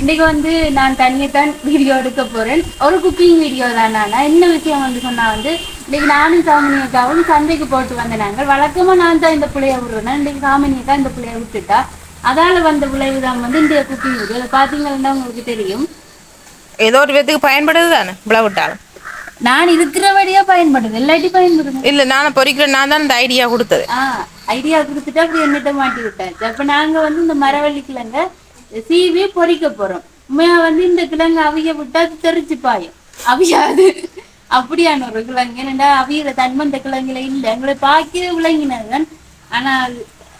இன்னைக்கு வந்து நான் தனியத்தான் வீடியோ எடுக்க போறேன். ஒரு குக்கிங் வீடியோ தான் நான். என்ன விஷயம் வந்து சொன்னா வந்து இன்னைக்கு நானும் சாமினியக்காவும் சந்தைக்கு போட்டு வந்த நாங்கள். வழக்கமா நான் தான் இந்த பிள்ளைய விடுவேன் இன்னைக்கு சாமினியக்கா இந்த பிள்ளைய விட்டுட்டா அதால வந்த விளைவு தான் வந்து இந்த குக்கிங் வீடியோ அதை பாத்தீங்கன்னா உங்களுக்கு தெரியும். ஏதோ ஒரு விதத்துக்கு பயன்படுது தானே? விட்டாலும். நான் இருக்கிறபடியா பயன்படுது எல்லாட்டி பயன்படுது இல்ல நான் பொறிக்கிறேன் நான் தான் இந்த ஐடியா கொடுத்தது. ஐடியா கொடுத்துட்டு அப்படி என்னட்ட மாட்டி விட்டாச்சு. அப்ப நாங்க வந்து இந்த மரவள்ளி கிழங்க சீவி பொறிக்க போறோம். உண்மையா வந்து இந்த கிழங்கு அவிய விட்டா அது தெரிச்சு பாயும். அவியாது. அப்படியான ஒரு கிழங்கு. என்னடா அவியிற தன்மை இந்த கிழங்குல இல்ல. எங்களை பாக்கிய விளங்கினதுதான். ஆனா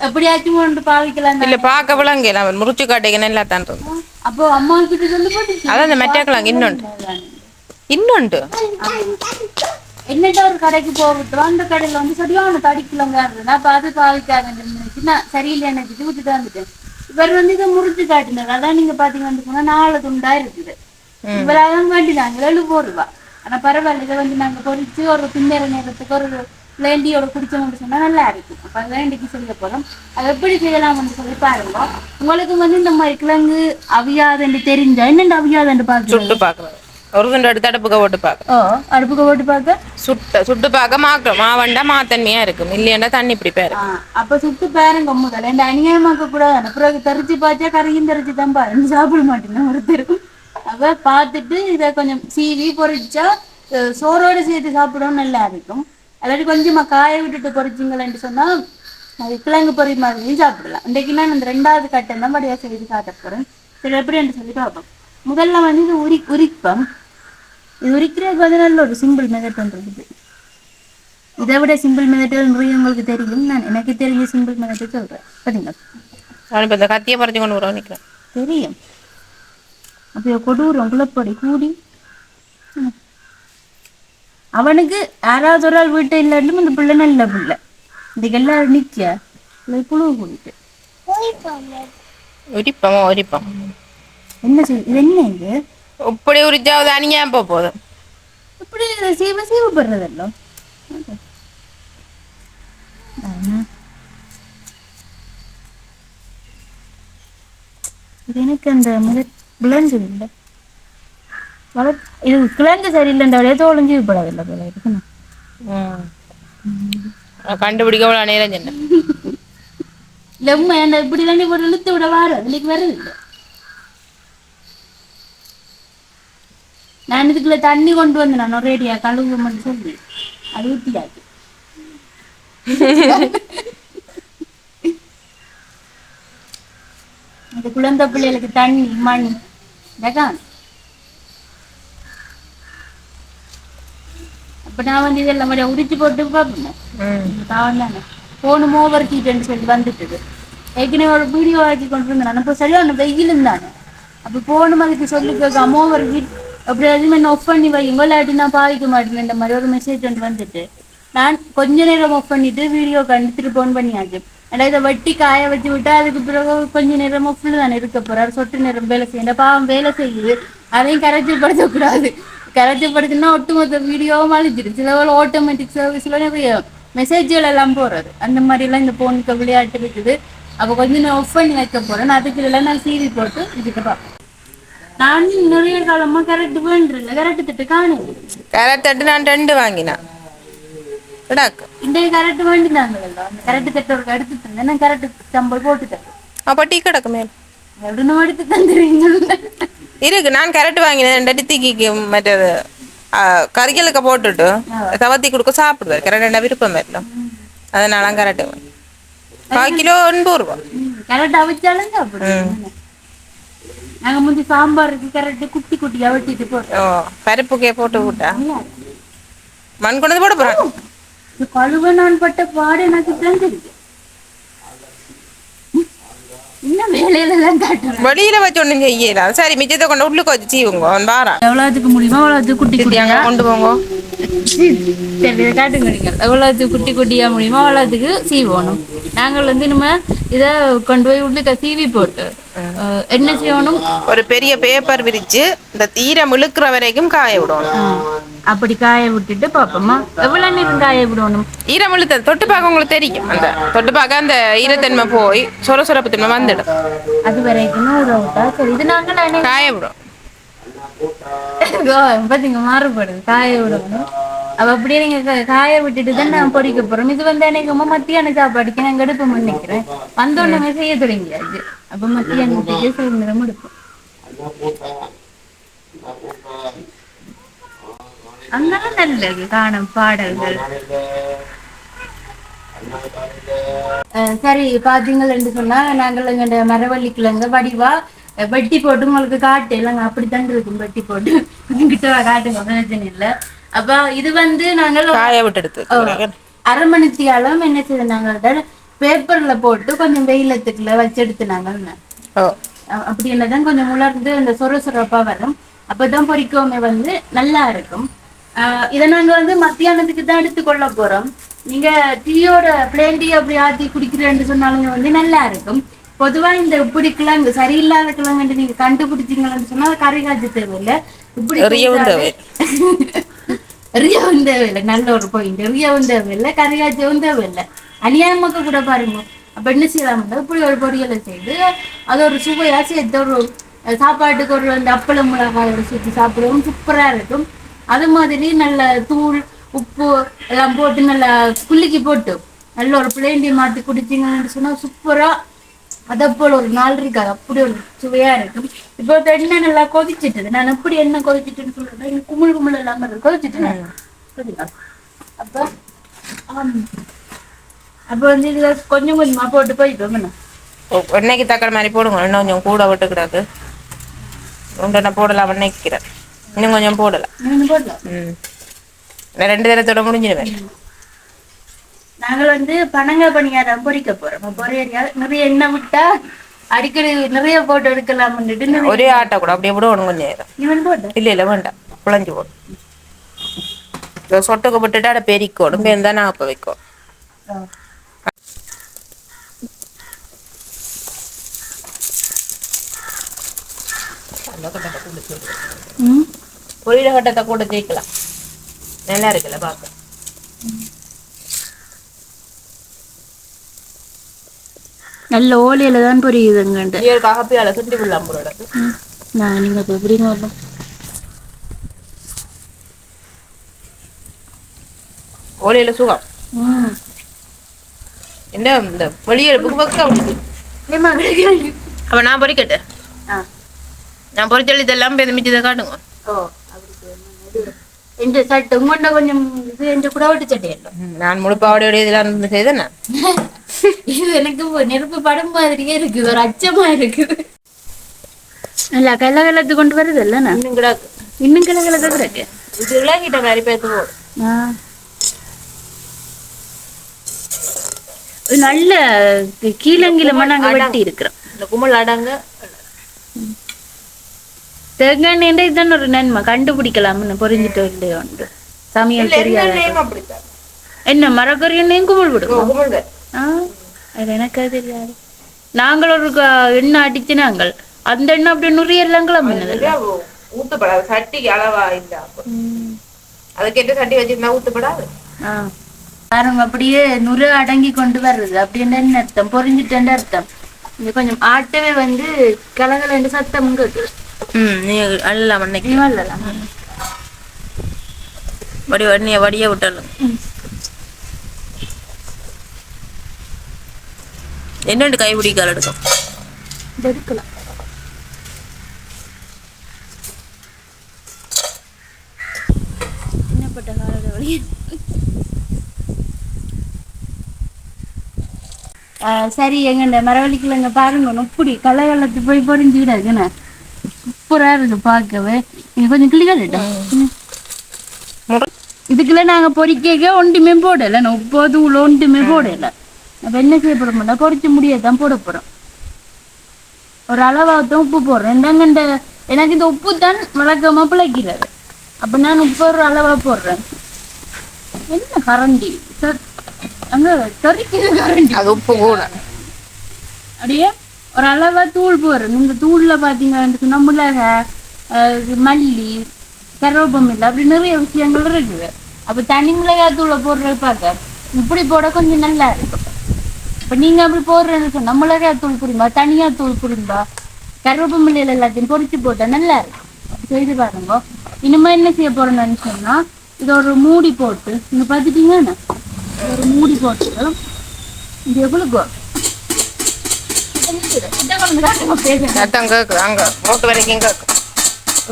எப்படியாச்சும் ஒன்று பாவிக்கலாம் இல்ல பார்க்க விளங்க. அவன் முறிச்சு காட்டிக்க நல்லா தான் அப்போ அம்மா கிட்ட சொல்லி போட்டு அதான் இந்த மெட்டா கிழங்கு. இன்னொன்று. இன்னொன்று? என்னட்ட ஒரு கடைக்கு போகட்டும். அந்த கடையில வந்து சரியான தடிக்கிழங்க இருந்தது அப்ப அது பாவிக்காதுன்னு நான் சரியில்லை நினைச்சிட்டு விட்டுட்டு வந்துட்டேன். இவர் வந்து இதை முறிச்சு காட்டினார். அதான் நீங்க பாத்தீங்கன்னா போனா நாலு துண்டா இருக்குது. இவராதான் வேண்டினாங்க எழுபது ரூபா. ஆனா பரவாயில்ல இதை வந்து நாங்க பொறிச்சு ஒரு பின்னேற நேரத்துக்கு ஒரு வேண்டியோட குடிச்சோம்னு சொன்னா நல்லா இருக்கும். அப்ப வேண்டிக்கு இன்னைக்கு செய்ய போறோம். அதை எப்படி செய்யலாம்னு சொல்லி பாருங்க. உங்களுக்கு வந்து இந்த மாதிரி கிழங்கு அவியாதுன்னு தெரிஞ்சா என்னென்ன அவியாதுன்னு பாத்து சுட்டு பார்க்கறது ஒரு துண்டு எடுத்து அடுப்புக்க போட்டு பார்க்க. அடுப்புக்கு போட்டு பார்க்க சுட்ட சுட்டு பார்க்க மாக்கும் மாவண்டா மாத்தன்மையா இருக்கும் இல்லையாண்டா தண்ணி பிடிப்பா இருக்கும் அப்ப சுட்டு பாருங்க முதல்ல இந்த அநியாயமாக்க கூடாது பிறகு தெரிச்சு பார்த்தா கரையும் தெரிச்சு தான் பாருங்க சாப்பிட மாட்டேன்னு ஒருத்தர். அப்ப பார்த்துட்டு இதை கொஞ்சம் சீவி பொரிச்சா அஹ், சோறோட சேர்த்து சாப்பிடவும் நல்லா இருக்கும். அல்லாட்டி கொஞ்சமா காய விட்டுட்டு பொரிச்சிங்களேன்னு சொன்னா அது கிழங்கு பொரி மாதிரி சாப்பிடலாம். இன்றைக்கு நான் இந்த ரெண்டாவது கட்டம் தான் வடிவா செய்து காட்ட போறேன். சரி எப்படின்னு சொல்லி பார்ப்போம். முதல்ல வந்து இது உரி உரிப்பம். இது உரிக்கிறதுக்கு வந்து நல்ல ஒரு சிம்பிள் மெத்தட் ஒன்று இருக்குது இதை விட சிம்பிள் மெத்தட் நிறைய உங்களுக்கு தெரியும். நான் எனக்கு தெரிஞ்ச சிம்பிள் மெத்தட் சொல்றேன். சரிங்களா நான் இப்ப இந்த கத்தியை பறிச்சு கொண்டு வர நிக்கிறேன் தெரியும். அப்படியே கொடூரம் குளப்படி கூடி. அவனுக்கு யாராவது ஒரு ஆள் வீட்டை இல்லாட்டிலும் இந்த பிள்ளை நல்ல பிள்ளை. இதுக்கு எல்லாரும் இல்லை புழு கூடிட்டு உரிப்பமா உரிப்பம் என்ன செய் இது என்ன இது? இப்படி உரிச்சாவது அணியா போக போதும் இப்படி சீவ சீவப்படுறதല്ലോ இது எனக்கு அந்த முதல் விளைஞ்சு இல்லை. வள இது கிழங்கு சரியில்லைன்ற தோலைஞ்சு படவில்லை போல இருக்குண்ணா. கண்டுபிடிக்க அவ்வளோ நேரம் சொன்னேன். லெம்ம அந்த இப்படி தண்ணி போட்டு இழுத்து விட வாரு அதுக்கு வருது இல்லை நான் இதுக்குள்ள தண்ணி கொண்டு வந்தேன் நான் ஒரேடியா கழுவு மட்டும் சொல்லி. அது ஊத்தியாச்சு இந்த குழந்தை பிள்ளைகளுக்கு தண்ணி மண் இதெல்லாம் அப்ப நான் வந்து இதெல்லாம் மாதிரி உரிச்சு போட்டு பார்ப்பேன் தான். தானே போனும் ஓவர் ஹீட்னு சொல்லி வந்துட்டுது. ஏற்கனவே ஒரு வீடியோ ஆக்கி கொண்டு இருந்தேன் அப்போ சரியான வெயிலும் தானே அப்போ போனும் அதுக்கு சொல்லி கேட்காம ஓவர் ஹீட் அப்படி எதுவுமே ஆஃப் பண்ணி வைங்க இல்லாட்டி நான் பாதிக்க மாட்டேன் இந்த மாதிரி ஒரு மெசேஜ் ஒன்று வந்துட்டு. நான் கொஞ்ச நேரம் ஆஃப் பண்ணிட்டு வீடியோ கண்டு திருப்பி on பண்ணியாச்சு. ஆனால் இதை வட்டி காய வச்சு விட்டா அதுக்கு பிறகு கொஞ்ச நேரம் ஃபுல்லு தானே இருக்க போறாரு. சொட்டு நேரம் வேலை செய்யுங்க பாவம் வேலை செய்யுது அதையும் கரைச்சல்படுத்தக்கூடாது கரைச்சல்படுத்தினா ஒட்டுமொத்த வீடியோவும் அழிஞ்சிடும் சில ஆட்டோமேட்டிக் சர்வீஸ்ல நிறைய மெசேஜ்கள் எல்லாம் போறது. அந்த மாதிரி எல்லாம் இந்த போனுக்கு விளையாட்டு இருக்குது. அப்போ கொஞ்சம் நான் ஆஃப் பண்ணி வைக்க போறேன். அதுக்கு இதெல்லாம் நான் சீவி போட்டு இதுக்கு பார்ப்பேன் நான் நிறைய காலமா கரெக்ட் வேண்டுறேன் கரெக்ட் திட்டு காணும். கேரட் தட்டு நான் ரெண்டு வாங்கினேன் இந்த கரெக்ட் வேண்டினாங்கல்ல அந்த கரெக்ட் தட்டு ஒரு எடுத்து தந்தேன். நான் கரெக்ட் சம்பள் போட்டு தரேன் அப்போ டீ கிடக்கு மேல் எப்படின்னு எடுத்து தந்துடுறீங்க இருக்கு. நான் கரெக்ட் வாங்கினேன். ரெண்டு தீக்கிக்கு மற்றது கறிகளுக்கு போட்டுட்டு தவத்தி கொடுக்க சாப்பிடுவார். கரெக்ட் என்ன விருப்பம் இல்லை. அதனால கரெக்ட் கால் கிலோ எண்பது ரூபா. கரெக்ட் அவிச்சாலும் சாப்பிடுவோம் நாங்க முந்தி சாம்பாருக்கு கரெக்ட் குட்டி குட்டியா வெட்டிட்டு போட்டோம் ஓ பருப்புக்கே போட்டு விட்டா மண் கொண்டு போட இது கழுவ நான் பட்ட பாடு எனக்கு தெரிஞ்சிருக்கு. இன்னும் வேலையில தான் காட்டுறேன் வெளியில வச்சு ஒண்ணும் செய்யல சரி மிச்சத்தை கொண்டு உள்ளுக்கு வச்சு சீவுங்க அவன் வாரான் எவ்வளவுக்கு முடியுமோ அவ்வளவுக்கு குட்டி குட்டியா அங்க கொண்டு போங்க. காட்டுங்க நீங்கள் எவ்வளவுக்கு குட்டி குட்டியா முடியுமோ அவ்வளவுக்கு சீவணும் நாங்கள் வந்து நம்ம இதை கொண்டு போய் உள்ளுக்க சீவி போட்டு அஹ், என்ன செய்யணும்? ஒரு பெரிய பேப்பர் விரிச்சு இந்த தீரம் இழுக்கிற வரைக்கும் காய விடணும். அப்படி காய விட்டுட்டு பாப்போமா. எவ்வளவு நேரம் காய விடணும்? ஈரம் இழுத்தது தொட்டு பார்க்க உங்களுக்கு தெரியும். அந்த தொட்டு பார்க்க அந்த ஈரத்தன்மை போய் சொர சொரப்பு தன்மை வந்துடும். அது வரைக்கும் ஊற சரி. இது நாங்கள் காய விடும் பாத்தீங்க மாறுபடுது. காய விடணும். அப்ப அப்படியே நீங்க காய விட்டுட்டு தான் நான் பொறிக்க போறோம். இது வந்து எனக்கு மத்தியான சாப்பாடுக்கு நாங்க எடுப்போம் நினைக்கிறேன். வந்த உடனே செய்ய தொடங்கியாச்சு அப்ப மத்தியானத்துக்கு சில நேரம் எடுப்போம். அங்கெல்லாம் நல்லது. காணும் பாடல்கள். சரி பாத்தீங்கன்னு சொன்னா நாங்கள் எங்க மரவள்ளி கிழங்கு வடிவா வெட்டி போட்டு உங்களுக்கு காட்டு இல்லைங்க அப்படித்தான் இருக்கும் வெட்டி போட்டு. கிட்ட காட்டுங்க பிரச்சனை இல்ல. அப்ப இது வந்து நாங்கள் காய விட்டு எடுத்து அரை மணித்தியாலம் என்ன செய்த நாங்கள் பேப்பர்ல போட்டு கொஞ்சம் வெயிலத்துக்குள்ள வச்சு எடுத்து நாங்கள் ஓ. அஹ் அப்படி என்னதான் கொஞ்சம் உலர்ந்து அந்த சொர சொரப்பா வரும். அப்பதான் பொரிக்கவுமே வந்து நல்லா இருக்கும். இதை நாங்க வந்து மத்தியானத்துக்கு தான் எடுத்து கொள்ள போறோம். நீங்க டீயோட பிளேன் டீ அப்படி ஆத்தி குடிக்கிறேன்னு சொன்னாலும் வந்து நல்லா இருக்கும். பொதுவா இந்த இப்படி கிழங்கு சரியில்லாத கிழங்கு நீங்க கண்டுபிடிச்சீங்கன்னு சொன்னா அது கறி காய்ச்சி தேவையில்லை இப்படி ரியவும் தேவையில்லை. நல்ல ஒரு பாயிண்ட் ரியவும் தேவையில்லை. கறி காய்ச்சவும் தேவையில்லை. அநியாயமாக்க கூட பாருங்க. அப்ப என்ன செய்யலாம்னா இப்படி ஒரு பொரியலை செய்து அது ஒரு சுவையா சேர்த்து ஒரு சாப்பாட்டுக்கு ஒரு அந்த அப்பளம் மிளகாயோட சுற்றி சாப்பிடவும். சூப்பரா இருக்கும். அது மாதிரி நல்ல தூள் உப்பு எல்லாம் போட்டு நல்லா குலுக்கி போட்டு நல்ல ஒரு பிளேண்டி மாத்தி குடிச்சீங்கன்னு சொன்னா சூப்பரா அது போல ஒரு நாள் இருக்காது. அப்படி ஒரு சுவையா இருக்கும். இப்போ எண்ணெய் நல்லா கொதிச்சிட்டது. நான் எப்படி எண்ணெய் கொதிச்சிட்டுன்னு சொல்றேன் குமிழ் குமிழ் இல்லாம இருக்கு கொதிச்சிட்டு அப்ப. அப்ப வந்து இது கொஞ்சம் கொஞ்சமா போட்டு போயிட்டு ஓ, எண்ணெய்க்கு தக்காளி மாதிரி போடுங்க. இன்னும் கொஞ்சம் கூட விட்டுக்கிடாது உண்டனை போடலாம் நினைக்கிறேன். இன்னும் கொஞ்சம் போடலாம். ம். ரெண்டு தரத்தோட முடிஞ்சிடுவேன். நாங்கள் வந்து பனங்காய் பணியாரம் பொரிக்க போறோம். பொரியறியா நிறைய எண்ணெய் விட்டா அடிக்கடி நிறைய போட்டு எடுக்கலாம்னுட்டு ஒரே ஆட்டை கூட அப்படியே விடணும் கொஞ்சம் நேரம். இவன் போட்டு இல்லை இல்லை வேண்டாம். குழஞ்சி போடும் சொட்டுக்கு போட்டுட்டு அதை பெரிக்கணும் பேருந்தா நான் அப்போ வைக்கும் பொரியல கட்டத்தை கூட தேய்க்கலாம் நல்லா இருக்குல்ல பார்க்க நல்ல ஓலையில தான் பொரியுதுங்கண்டு நீர் காப்பியால சுண்டி விடலாம் போல நான் நீங்க இப்ப எப்படிங்க வரலாம் ஓலையில சுகம் என்ன இந்த ஏமா கிடைக்கிறாங்க அப்ப நான் பொறிக்கட்டேன் நான் பொறிச்சல் இதெல்லாம் பேருந்து மிச்சத்தை காட்டுங்க இந்த சட்டை உங்கள்கிட்ட கொஞ்சம் இது என்ற கூட விட்டு சட்டையല്ലോ ம், நான் முழுப்பாவோட இதெல்லாம் இருந்து செய்தேன் இது எனக்கு நெருப்பு படம் மாதிரியே இருக்குது. ஒரு அச்சமா இருக்குது. இல்ல கலகலத்து கொண்டு வருது இல்லைண்ணா இன்னும் கிடாக்கு இன்னும் கலகலத்து இருக்கு இது விளையாக்கிட்ட மாதிரி பேத்து போடும் ஆ. ஒரு நல்ல கீழங்கிலமா நாங்க வெட்டி இருக்கிறோம். இந்த கும்பல் அடங்க. தேங்காய் எண்ணெய் இதுதான் ஒரு நன்மை. கண்டுபிடிக்கலாம்னு பொறிஞ்சிட்டு இல்லையோ உண்டு. சமையல் தெரியாத என்ன மரக்கறி எண்ணெயும் விடுவோம் கும்பல் வேறு. ஆ அது எனக்கு அது தெரியாது. நாங்கள் ஒரு எண்ணெய் அடிச்சு நாங்கள். அந்த எண்ணெய் அப்படியே நுரைய எல்லாம் கிளம்பினது ஊத்துப்படாது. சட்டிக்கு அளவா இல்ல. அதுக்கேற்ற சட்டி வச்சிருந்தா ஊத்துப்படாது. ஆ. பாருங்க அப்படியே நுரை அடங்கி கொண்டு வர்றது. அப்படின்னு என்ன அர்த்தம்? பொறிஞ்சிட்டேன்னு அர்த்தம்? இது கொஞ்சம் ஆட்டவே வந்து கலகலன்னு சத்தம் கேட்குது ம் நீ அள்ளலாம் அன்னைக்கு. இல்லலாம் வடி வடிய வடிய விட்டாலும் என்னண்டு கை பிடிக்கால் எடுக்கும்? சரி எங்க மரவழிக்கலங்க பாருங்க நொப்புடி. கலகலத்து போய் பொறிஞ்சுக்கிடாதுண்ணே சூப்பரா இருக்கு பார்க்கவே. இது கொஞ்சம் கிளிகள் இதுக்குள்ள நாங்க பொறிக்க ஒன்றுமே போடல. நான் உப்பு தூள் ஒன்றுமே போடல. அப்ப என்ன செய்ய போட மாட்டோம் பொறிச்சு முடியதான் போட போறோம். ஒரு அளவாகத்தான் உப்பு போடுறேன் இந்தாங்க இந்த எனக்கு இந்த உப்பு தான் வழக்கமா பிழைக்கிறது. அப்ப நான் உப்பு ஒரு அளவா போடுறேன். என்ன கரண்டி? சொ- அங்க சொரிக்குது கரண்டி. அது உப்பு கூட. அப்படியே ஒரு அளவா தூள் போடுறேன். இந்த தூள்ல பாத்தீங்கன்னு சொன்னா மிளகாய் மல்லி கருவேப்பம் இல்லை அப்படி நிறைய விஷயங்கள் இருக்குது. அப்ப தனி மிளகாய் தூளை போடுறது பார்க்க இப்படி போட கொஞ்சம் நல்லா இருக்கும். இப்ப நீங்க அப்படி சொன்னா மிளகாய் தூள் புரியுமா? தனியா தூள் புரியுமா? கருவேப்பம் மில்லையில எல்லாத்தையும் பொரிச்சு போட்டா நல்லா அப்படி செய்து பாருங்க. இனிமே என்ன செய்ய போறேன்னு சொன்னா இது ஒரு மூடி போட்டு இங்க பாத்துட்டீங்கன்னா ஒரு மூடி போட்டு இது எவ்வளவு. சத்தம் கேக்குது அங்க ரோட்டு வரைக்கும் கேக்கு.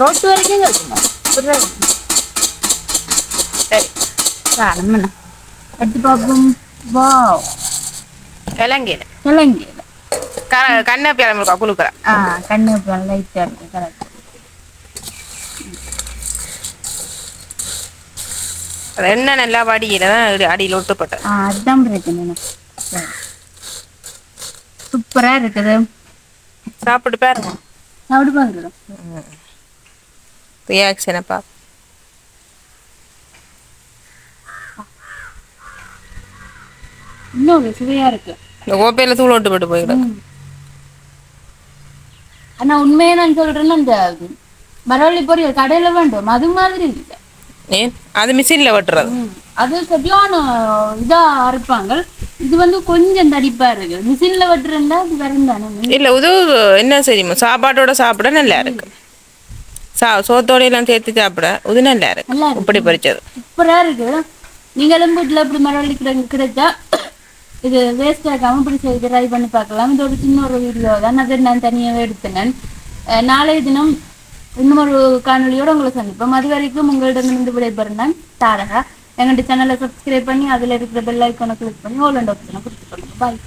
ரோட்டு வரைக்கும் கேட்குமா சரி. எடுத்து பார்ப்போம். வாவ் கிளங்கில கிழங்கு கண்ணை பிறமிருக்கா குழுக்கிறா ஆ கண்ணு லைட்டாக இருக்கு கரெக்ட் என்ன நல்லா வடியில தான் அடியில் ஒட்டுப்பட்டது ஆ அதுதான் பிரச்சனை. சூப்பரா இருக்குது. சாப்பிட்டு பாருங்க. சாப்பிட்டு பார்க்குறோம் ரியாக்ஷனை பா இன்னும் ஒரு சுவையா இருக்கு. இந்த கோப்பையில தூள் ஒட்டு போட்டு போயிடும். ஆனா உண்மையா நான் சொல்றேன்னா அந்த மரவள்ளி பொரியல் கடையில வேண்டும். அது மாதிரி இல்லை. ஏன் அது மிஷின்ல வெட்டுறது. அது சரியான இதா அரைப்பாங்க இது வந்து கொஞ்சம் தடிப்பா இருக்கு. மிஷின்ல வெட்டுறா அது வரும் தானே இல்ல இது என்ன செய்யுமா சாப்பாட்டோட சாப்பிட நல்லா இருக்கு. சா சோத்தோட எல்லாம் சேர்த்து சாப்பிட இது நல்லா இருக்கு. இப்படி பறிச்சது. சூப்பரா இருக்கு. நீங்களும் வீட்டுல இப்படி மரவள்ளி கிடைச்சா இது வேஸ்ட் ஆகாம இப்படி செய்து ட்ரை பண்ணி பார்க்கலாம். இது ஒரு சின்ன ஒரு வீடியோ தான். அதை நான் தனியாவே எடுத்தினேன் நாளைய தினம் இன்னொரு காணொலியோடு காணொலியோட உங்களை சந்திப்போம். அது வரைக்கும் உங்களிடமிருந்து விடைபெறும் நான் தாரகா. எங்கள்கிட்ட சேனலை சப்ஸ்கிரைப் பண்ணி அதுல இருக்கிற பெல் ஐக்கானை கிளிக் பண்ணி ஓல் அண்ட் ஆப்ஷனை கொடுத்துக்கோங்க. பாய்